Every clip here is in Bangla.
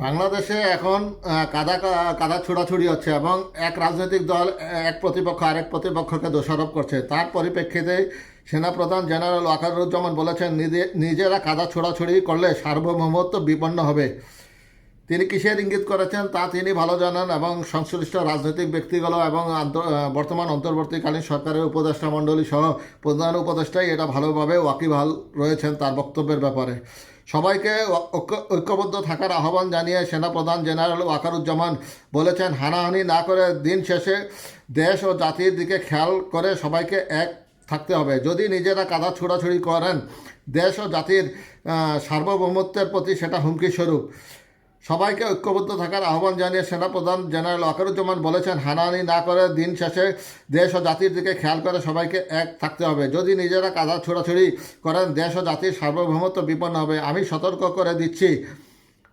বাংলাদেশে এখন কাদা কাদা ছোড়াছুড়ি হচ্ছে এবং এক রাজনৈতিক দল, এক প্রতিপক্ষ আরেক প্রতিপক্ষকে দোষারোপ করছে। তার পরিপ্রেক্ষিতে সেনাপ্রধান জেনারেল ওয়াকারুজ্জামান বলেছেন, নিজে, নিজেরা কাদা ছোড়াছুড়ি করলে সার্বভৌমত্ব বিপন্ন হবে। তিনি কিসের ইঙ্গিত করেছেন তা তিনি ভালো জানেন এবং সংশ্লিষ্ট রাজনৈতিক ব্যক্তিগুলো এবং বর্তমান অন্তর্বর্তীকালীন সরকারের উপদেষ্টা মণ্ডলী সহ প্রধান উপদেষ্টাই এটা ভালোভাবে ওয়াকিবহাল রয়েছেন তার বক্তব্যের ব্যাপারে। সবাইকে ঐক্য- ঐক্যবদ্ধ থাকার আহ্বান জানিয়ে সেনাপ্রধান জেনারেল ওয়াকারুজ্জামান বলেছেন, হানাহানি না করে দিন শেষে দেশ ও জাতির দিকে খেয়াল করে সবাইকে এক থাকতে হবে। যদি নিজেরা কাদা ছোড়াছুড়ি করেন, দেশ ও জাতির সার্বভৌমত্বের প্রতি সেটা হুমকি স্বরূপ সবাইকে ঐক্যবদ্ধ থাকার আহ্বান জানিয়ে সেনাপ্রধান জেনারেল ওয়াকারুজ্জামান বলেছেন, হানাহানি না করে দিন শেষে দেশ ও জাতির দিকে খেয়াল করে সবাইকে এক থাকতে হবে। যদি নিজেরা কাদা ছোড়াছুড়ি করেন, দেশ ও জাতির সার্বভৌমত্ব বিপন্ন হবে। আমি সতর্ক করে দিচ্ছি।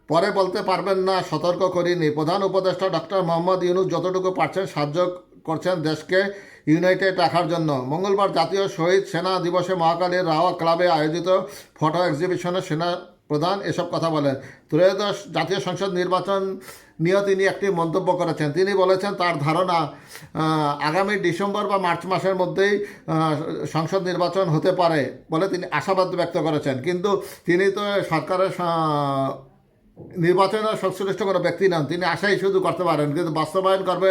পরে বলতে পারবেন না, সতর্ক করিনি। প্রধান উপদেষ্টা ডক্টর মোহাম্মদ ইউনুস যতটুকু পারছেন সাহায্য করছেন দেশকে ইউনাইটেড রাখার জন্য। মঙ্গলবার জাতীয় শহীদ সেনা দিবসে মহাকালীর রাওয়া ক্লাবে আয়োজিত ফটো এক্সিবিশনে সেনা প্রধান এসব কথা বলেন। ত্রয়োদশ জাতীয় সংসদ নির্বাচন নিয়েও তিনি একটি মন্তব্য করেছেন। তিনি বলেছেন, তার ধারণা আগামী ডিসেম্বর বা মার্চ মাসের মধ্যেই সংসদ নির্বাচন হতে পারে বলে তিনি আশাবাদ ব্যক্ত করেছেন। কিন্তু তিনি তো সরকারের নির্বাচনের সংশ্লিষ্ট কোনো ব্যক্তি নন, তিনি আশাই শুধু করতে পারেন, কিন্তু বাস্তবায়ন করবে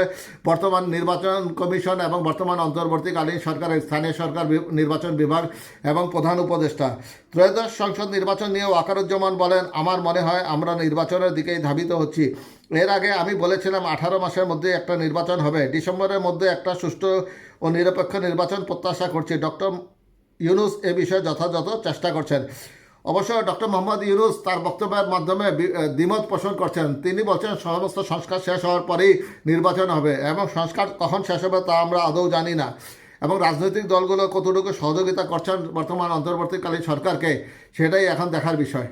বর্তমান নির্বাচন কমিশন এবং বর্তমান অন্তর্বর্তীকালীন সরকারের স্থানীয় সরকার নির্বাচন বিভাগ এবং প্রধান উপদেষ্টা। ত্রয়োদশ সংসদ নির্বাচন নিয়ে ওয়াকারুজ্জামান বলেন, আমার মনে হয় আমরা নির্বাচনের দিকেই ধাবিত হচ্ছি। এর আগে আমি বলেছিলাম আঠারো মাসের মধ্যে একটা নির্বাচন হবে। ডিসেম্বরের মধ্যে একটা সুষ্ঠু ও নিরপেক্ষ নির্বাচন প্রত্যাশা করছি। ডক্টর ইউনুস এ বিষয়ে যথাযথ চেষ্টা করছেন। অবশ্য ডক্টর মোহাম্মদ ইউনুস তার বক্তব্যের মাধ্যমে দ্বিমত পোষণ করছেন। তিনি বলছেন, সমস্ত সংস্কার শেষ হওয়ার পরেই নির্বাচন হবে এবং সংস্কার কখন শেষ হবে তা আমরা আদৌ জানি না। এবং রাজনৈতিক দলগুলো কতটুকু সহযোগিতা করছেন বর্তমান অন্তর্বর্তীকালীন সরকারকে, সেটাই এখন দেখার বিষয়।